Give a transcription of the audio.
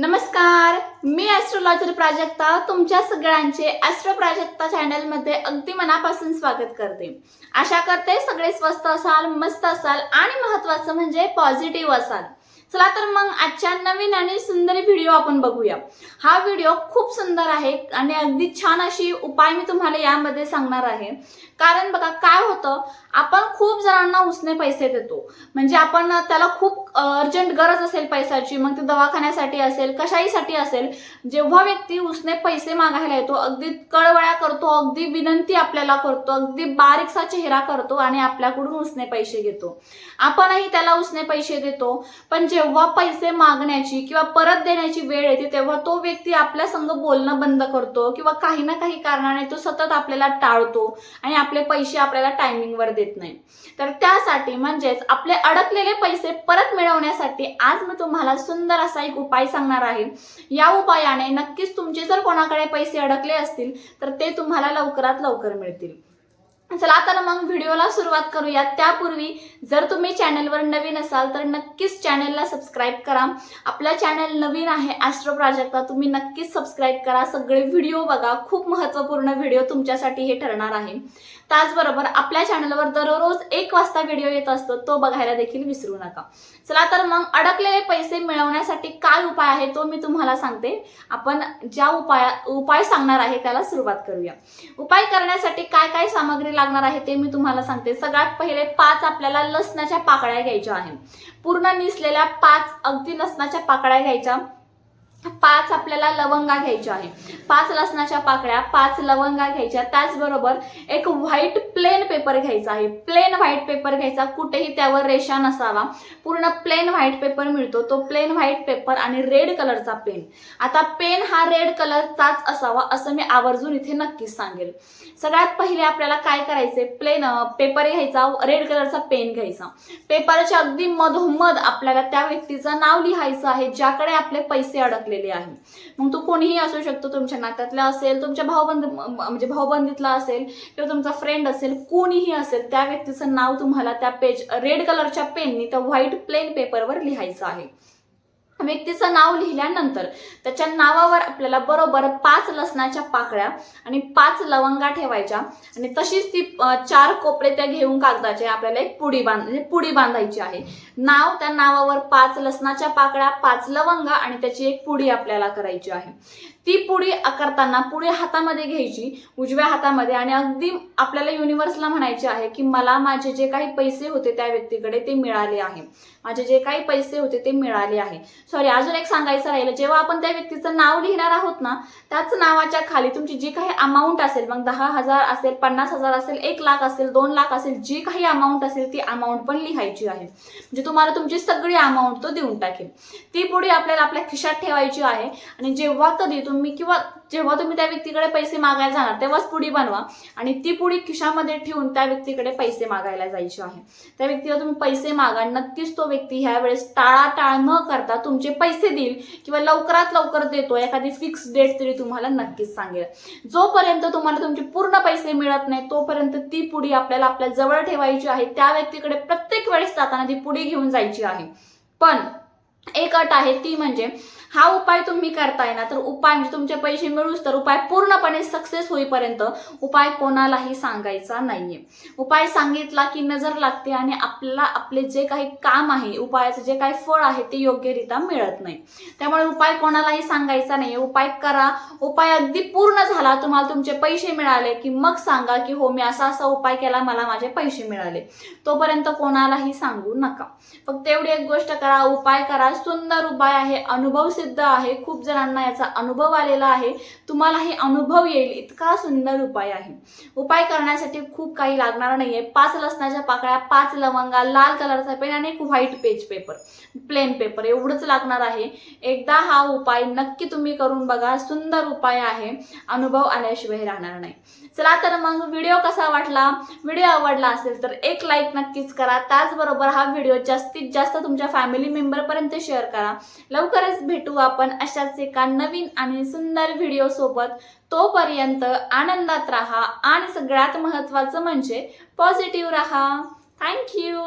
नमस्कार मी ॲस्ट्रोलॉजर प्राजक्ता तुमच्या सगळ्यांचे ॲस्ट्रो प्राजक्ता चॅनलमध्ये अगदी मनापासून स्वागत करते. आशा करते सगळे स्वस्त असाल मस्त असाल आणि महत्त्वाचं म्हणजे पॉझिटिव्ह असाल. चला तर मग आजच्या नवीन आणि सुंदर व्हिडिओ आपण बघूया. हा व्हिडिओ खूप सुंदर आहे आणि अगदी छान अशी उपाय मी तुम्हाला यामध्ये सांगणार आहे. कारण बघा काय होतं आपण खूप जणांना उसने पैसे देतो. म्हणजे आपण त्याला खूप अर्जंट गरज असेल पैशाची मग ते दवाखान्यासाठी असेल कशाहीसाठी असेल जेव्हा व्यक्ती उसने पैसे मागायला येतो अगदी कळवळ्या करतो अगदी विनंती आपल्याला करतो अगदी बारीकसा चेहरा करतो आणि आपल्याकडून उसने पैसे घेतो. आपणही त्याला उसने पैसे देतो. पण जेव्हा पैसे मागण्याची किंवा परत देण्याची वेळ येते तेव्हा तो व्यक्ती आपल्या संग बोलणं बंद करतो किंवा काही ना काही कारणाने तो सतत आपल्याला टाळतो आणि आपले पैसे आपल्याला टायमिंगवर देत नाही. तर त्यासाठी म्हणजेच आपले अडकलेले पैसे परत मिळवण्यासाठी आज मी तुम्हाला सुंदर असा एक उपाय सांगणार आहे. या उपायाने नक्कीच तुमचे जर कोणाकडे पैसे अडकले असतील तर ते तुम्हाला लवकरात लवकर मिळतील. चला तर मग व्हिडिओला सुरुवात करूया. त्यापूर्वी जर तुम्ही चॅनलवर नवीन असाल तर नक्कीच चॅनलला सबस्क्राईब करा. आपला चॅनल नवीन आहे ॲस्ट्रो प्राजक्ता तुम्ही नक्कीच सबस्क्राईब करा. सगळे व्हिडिओ बघा. खूप महत्त्वपूर्ण व्हिडिओ तुमच्यासाठी हे ठरणार आहे. त्याचबरोबर आपल्या चॅनलवर दररोज एक वाजता व्हिडिओ येत असतो तो बघायला देखील विसरू नका. चला तर मग अडकलेले पैसे मिळवण्यासाठी काय उपाय आहे तो मी तुम्हाला सांगते. आपण ज्या उपाया उपाय सांगणार आहे त्याला सुरुवात करूया. उपाय करण्यासाठी काय काय सामग्री लागणार आहे ते मी तुम्हाला सांगते. सगळ्यात पहिले पाच आपल्याला लसणाच्या पाकळ्या घ्यायच्या आहेत पूर्ण निसलेल्या पाच अगदी लसणाच्या पाकळ्या घ्यायच्या. पाच आपल्याला लवंगा घ्यायच्या आहे पाच लसणाच्या पाकळ्या पाच लवंगा घ्यायच्या. त्याचबरोबर एक व्हाईट प्लेन पेपर घ्यायचा आहे. प्लेन व्हाईट पेपर घ्यायचा. कुठेही त्यावर रेषा नसावा. पूर्ण प्लेन व्हाईट पेपर मिळतो. तो प्लेन व्हाईट पेपर आणि रेड कलरचा पेन आता पेन हा रेड कलरचाच असावा असं मी आवर्जून इथे नक्कीच सांगेल. सगळ्यात पहिले आपल्याला काय करायचे प्लेन पेपर घ्यायचा. रेड कलरचा पेन घ्यायचा. पेपरच्या अगदी मधोमध आपल्याला त्या व्यक्तीचं नाव लिहायचं आहे ज्याकडे आपले पैसे अडकलेले आहे. मग तो कोणीही असू शकतो तुमच्या नात्यातला असेल तुमच्या भावबंद म्हणजे भाऊबंदीतला असेल किंवा तुमचा फ्रेंड असेल कोणीही असेल त्या व्यक्तीचं नाव तुम्हाला त्या पेज रेड कलरच्या पेननी त्या व्हाईट प्लेन पेपरवर लिहायचं आहे. व्यक्तीचं नाव लिहिल्यानंतर त्याच्या नावावर आपल्याला बरोबर पाच लसणाच्या पाकळ्या आणि पाच लवंगा ठेवायच्या. आणि तशीच ती चार कोपरे त्या घेऊन कागदाचे आपल्याला एक पुडी बांध म्हणजे पुडी बांधायची आहे. नाव त्या नावावर पाच लसणाच्या पाकळ्या पाच लवंगा आणि त्याची एक पुडी आपल्याला करायची आहे. ती पुडी करताना पुढे हातामध्ये घ्यायची उजव्या हातामध्ये आणि अगदी आपल्याला युनिव्हर्सला म्हणायचे आहे की मला माझे जे काही पैसे होते त्या व्यक्तीकडे ते मिळाले आहे. माझे जे काही पैसे होते ते मिळाले आहे. सॉरी अजून एक सांगायचं राहिलं. जेव्हा आपण त्या व्यक्तीचं नाव लिहिणार आहोत ना त्याच नावाच्या खाली तुमची जी काही अमाऊंट असेल मग दहा हजार असेल पन्नास हजार असेल एक लाख असेल दोन लाख असेल जी काही अमाऊंट असेल ती अमाऊंट पण लिहायची आहे. म्हणजे तुम्हाला तुमची सगळी अमाऊंट तो देऊन टाकेल. ती पुढे आपल्याला आपल्या खिशात ठेवायची आहे. आणि जेव्हा कधी तुम्ही किंवा जेव्हा तुम्ही त्या व्यक्तीकडे पैसे मागायला जाणार तेव्हाच पुडी बनवा. आणि ती पुडी खिशामध्ये ठेवून त्या व्यक्तीकडे पैसे मागायला जायचे आहे. त्या व्यक्तीला तुम्ही पैसे मागा नक्कीच तो व्यक्ती ह्या वेळेस टाळाटाळ न करता तुमचे पैसे देईल किंवा लवकरात लवकर देतो एखादी फिक्स डेट तरी तुम्हाला नक्कीच सांगेल. जोपर्यंत तुम्हाला तुमचे पूर्ण पैसे मिळत नाही तोपर्यंत ती पुढी आपल्याला आपल्या जवळ ठेवायची आहे. त्या व्यक्तीकडे प्रत्येक वेळेस जाताना ती पुढे घेऊन जायची आहे. पण एक अट आहे ती म्हणजे हा उपाय तुम्ही करताय ना तर उपाय म्हणजे तुमचे पैसे मिळूच तर उपाय पूर्णपणे सक्सेस होईपर्यंत उपाय कोणालाही सांगायचा नाहीये. उपाय सांगितला की नजर लागते आणि आपल्याला आपले जे काही काम आहे उपायाचं जे काही फळ आहे ते योग्यरित्या मिळत नाही. त्यामुळे उपाय कोणालाही सांगायचा नाही उपाय करा. उपाय अगदी पूर्ण झाला तुम्हाला तुमचे पैसे मिळाले की मग सांगा की हो मी असा असा उपाय केला मला माझे पैसे मिळाले. तोपर्यंत कोणालाही सांगू नका. फक्त एवढी एक गोष्ट करा उपाय करा सुंदर उपाय आहे अनुभव सिद्ध आहे खूप जणांना याचा अनुभव आलेला आहे. तुम्हालाही अनुभव येईल इतका सुंदर उपाय आहे. उपाय करण्यासाठी खूप काही लागणार नाहीये. पाच लसणाच्या पाकळ्या पाच लवंगा लाल कलरचा पेन आणि एक white page paper plain paper एवढंच लागणार आहे. एकदा हा उपाय नक्की तुम्ही करून बघा सुंदर उपाय आहे. अनुभव आल्याशिवाय राहणार नाही. चला तर मग व्हिडिओ कसा वाटला? व्हिडिओ आवडला असेल तर एक लाईक नक्कीच करा. त्याचबरोबर हा व्हिडिओ जास्तीत जास्त तुमच्या फॅमिली मेंबरपर्यंत शेअर करा. लवकरच भेटू आपण अशाच एका नवीन आणि सुंदर व्हिडिओ सोबत. तोपर्यंत आनंदात राहा आणि सगळ्यात महत्त्वाचं म्हणजे पॉझिटिव्ह राहा. थँक्यू